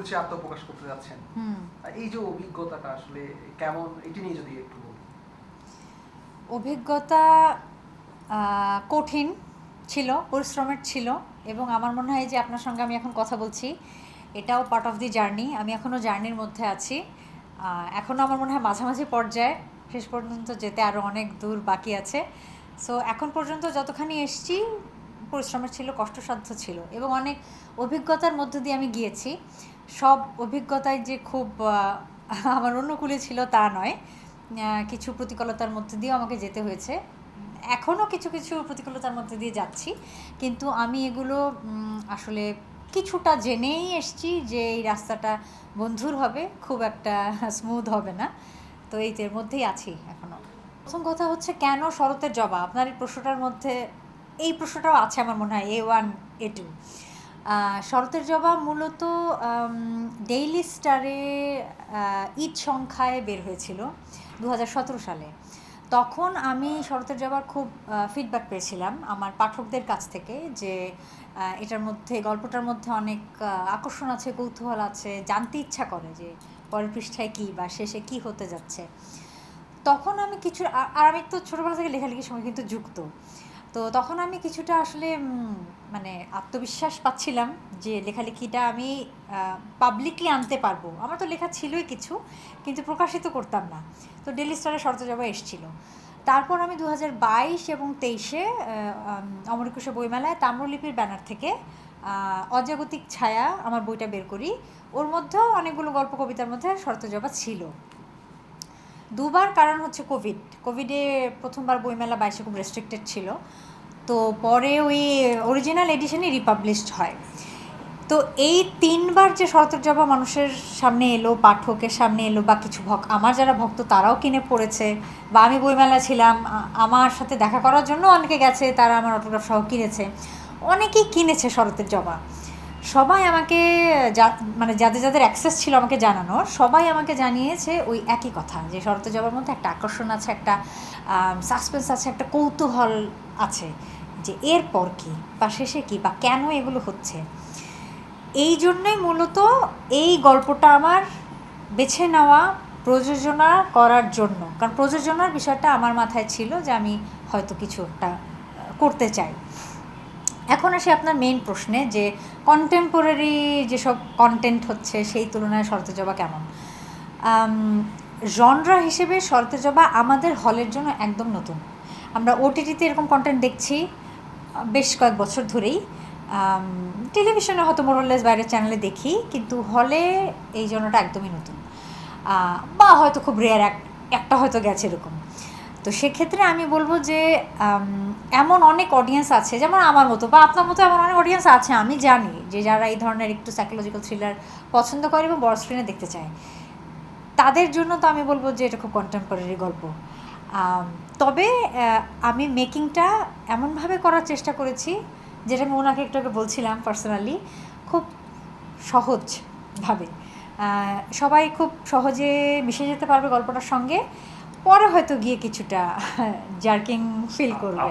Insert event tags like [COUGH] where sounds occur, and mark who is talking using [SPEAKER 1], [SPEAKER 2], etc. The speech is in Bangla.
[SPEAKER 1] পরিচয় আত্মপ্রকাশ করতে যাচ্ছেন। এই যে অভিজ্ঞতাটা আসলে কেমন এটি নিয়ে যদি একটু
[SPEAKER 2] অভিজ্ঞতা কঠিন ছিল পরিশ্রমের ছিল এবং আমার মনে হয় যে আপনার সঙ্গে আমি এখন কথা বলছি। এটাও পার্ট অফ দি জার্নি আমি এখনও জার্নির মধ্যে আছি। এখনও আমার মনে হয় মাঝামাঝি পর্যায়ে শেষ পর্যন্ত যেতে আরও অনেক দূর বাকি আছে। সো এখন পর্যন্ত যতখানি এসছি পরিশ্রমের ছিল, কষ্টসাধ্য ছিল এবং অনেক অভিজ্ঞতার মধ্য দিয়ে আমি গিয়েছি। সব অভিজ্ঞতায় যে খুব আমার অনুকূলে ছিল তা নয়। কিছু প্রতিকূলতার মধ্যে দিয়েও আমাকে যেতে হয়েছে। এখনও কিছু কিছু প্রতিকূলতার মধ্যে দিয়ে যাচ্ছি। কিন্তু আমি এগুলো আসলে কিছুটা জেনেই এসছি যে এই রাস্তাটা বন্ধুর হবে, খুব একটা স্মুথ হবে না। তো এই এর মধ্যেই আছি এখনও প্রথম কথা হচ্ছে, কেন শরতের জবা আপনার এই প্রশ্নটার মধ্যে এই প্রশ্নটাও আছে আমার মনে হয় এ ওয়ান এ টু শরতের জবা মূলত ডেইলি স্টারে ঈদ সংখ্যায় বের হয়েছিল দু হাজার সতেরো সালে। তখন আমি শরতের জবার খুব ফিডব্যাক পেয়েছিলাম আমার পাঠকদের কাছ থেকে যে এটার মধ্যে, গল্পটার মধ্যে অনেক আকর্ষণ আছে, কৌতূহল আছে, জানতে ইচ্ছা করে যে, পরের পৃষ্ঠায় কী বা শেষে কী হতে যাচ্ছে। তখন আমি কিছু আর আমি তো ছোটোবেলা থেকে লেখালেখির সময় কিন্তু যুক্ত। তো তখন আমি কিছুটা আসলে মানে আত্মবিশ্বাস পাচ্ছিলাম যে লেখালেখিটা আমি পাবলিকলি আনতে পারব। আমার তো লেখা ছিলই কিছু, কিন্তু প্রকাশিত করতাম না। তো ডেলি স্টারে শরত জবা এসেছিল। তারপর আমি দু বাইশ এবং তেইশে অমর একুশে বইমেলায় তাম্রলিপির ব্যানার থেকে অজাগতিক ছায়া আমার বইটা বের করি। ওর মধ্যেও অনেকগুলো গল্প কবিতার মধ্যে শরত জবা ছিল। দুবার কারণ হচ্ছে কোভিড কোভিডে প্রথমবার বইমেলা বাইশে খুব রেস্ট্রিক্টেড ছিল। তো পরে ওই অরিজিনাল এডিশনই রিপাবলিশড হয়। তো এই তিনবার যে শরতের জবা মানুষের সামনে এলো, পাঠকের সামনে এলো বা কিছু ভক্ত আমার যারা ভক্ত তারাও কিনে পড়েছে বা আমি বইমেলা ছিলাম আমার সাথে দেখা করার জন্য অনেকে গেছে, তারা আমার অটোগ্রাফ সহ কিনেছে। অনেকেই কিনেছে শরতের জবা। সবাই আমাকে মানে যাদের যাদের অ্যাক্সেস ছিল আমাকে জানানোর, সবাই আমাকে জানিয়েছে ওই একই কথা, যে শরতের জবার মধ্যে একটা আকর্ষণ আছে, একটা সাসপেন্স আছে, একটা কৌতূহল আছে, যে এরপর কি বা শেষে কি বা কেন এগুলো হচ্ছে? এই জন্যই মূলত এই গল্পটা আমার বেছে নেওয়া প্রযোজনা করার জন্য, কারণ প্রযোজনার বিষয়টা আমার মাথায় ছিল যে আমি হয়তো কিছু একটা করতে চাই। এখন আসি আপনার মেইন প্রশ্নে যে কন্টেম্পোরারি যেসব কন্টেন্ট হচ্ছে সেই তুলনায় শরতেজবা কেমন? জনরা হিসেবে শরতেজবা আমাদের হলের জন্য একদম নতুন। আমরা ওটিটিতে এরকম কন্টেন্ট দেখছি, বেশ কয়েক বছর ধরেই। টেলিভিশনে হয়তো মোরলেস বাইরের চ্যানেলে দেখি, কিন্তু হলে এই জন্যটা একদমই নতুন। বা হয়তো খুব রেয়ার এক, একটা হয়তো গেছে এরকম। তো সেক্ষেত্রে আমি বলব যে এমন অনেক অডিয়েন্স আছে, যেমন আমার মতো বা আপনার মতো এমন অনেক অডিয়েন্স আছে, আমি জানি যে যারা এই ধরনের একটু সাইকোলজিক্যাল থ্রিলার পছন্দ করে এবং বড় স্ক্রিনে দেখতে চায়। তাদের জন্য তো আমি বলব যে এটা খুব কন্টেম্পোরারি গল্প। তবে আমি মেকিংটা এমনভাবে করার চেষ্টা করেছি, যেটা আমি ওনাকে একটু আগে বলছিলাম পার্সোনালি খুব সহজভাবে সবাই খুব সহজে মিশে যেতে পারবে গল্পটার সঙ্গে। পরে হয়তো গিয়ে কিছুটা [LAUGHS] জার্কিং ফিল করবে।